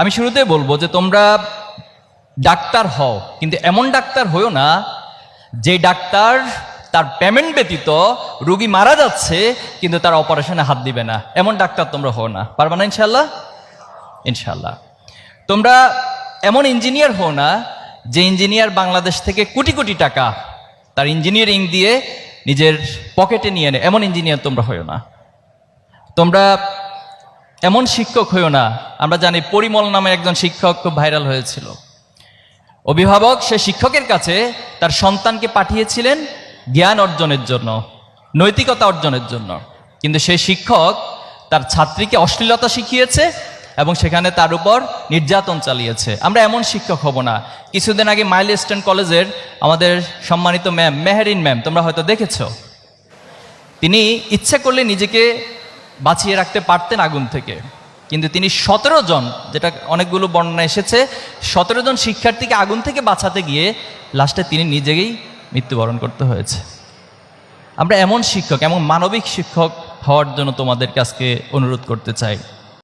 আমি শুরুতে বলব যে তোমরা ডাক্তার হও, কিন্তু এমন ডাক্তার হইও না যে ডাক্তার তার পেমেন্ট ব্যতীত রুগী মারা যাচ্ছে, কিন্তু তার অপারেশনে হাত দিবে না। এমন ডাক্তার তোমরা হও না। পারবা না ইনশাল্লাহ ইনশাল্লাহ তোমরা এমন ইঞ্জিনিয়ার হও না যে ইঞ্জিনিয়ার বাংলাদেশ থেকে কোটি কোটি টাকা তার ইঞ্জিনিয়ারিং দিয়ে নিজের পকেটে নিয়ে নেয়। এমন ইঞ্জিনিয়ার তোমরা হইও না। তোমরা এমন শিক্ষক হইও না, আমরা জানি পরিমল নামে একজন শিক্ষক খুব ভাইরাল হয়েছিল। অভিভাবক সে শিক্ষকের কাছে তার সন্তানকে পাঠিয়েছিলেন জ্ঞান অর্জনের জন্য, নৈতিকতা অর্জনের জন্য। কিন্তু সেই শিক্ষক তার ছাত্রীকে অশ্লীলতা শিখিয়েছে এবং সেখানে তার উপর নির্যাতন চালিয়েছে। আমরা এমন শিক্ষক হব না। কিছুদিন আগে মাইল স্ট্যান্ড কলেজের আমাদের সম্মানিত ম্যাম, মেহেরিন ম্যাম, তোমরা হয়তো দেখেছ। তিনি ইচ্ছে করলে নিজেকে বাঁচিয়ে রাখতে পারতেন আগুন থেকে। কিন্তু তিনি সতেরো জন, যেটা অনেকগুলো বর্ণনা এসেছে, সতেরো জন শিক্ষার্থীকে আগুন থেকে বাঁচাতে গিয়ে লাস্টে তিনি নিজেকেই মৃত্যুবরণ করতে হয়েছে। আমরা এমন শিক্ষক, এমন মানবিক শিক্ষক হওয়ার জন্য তোমাদেরকে আজকে অনুরোধ করতে চাই।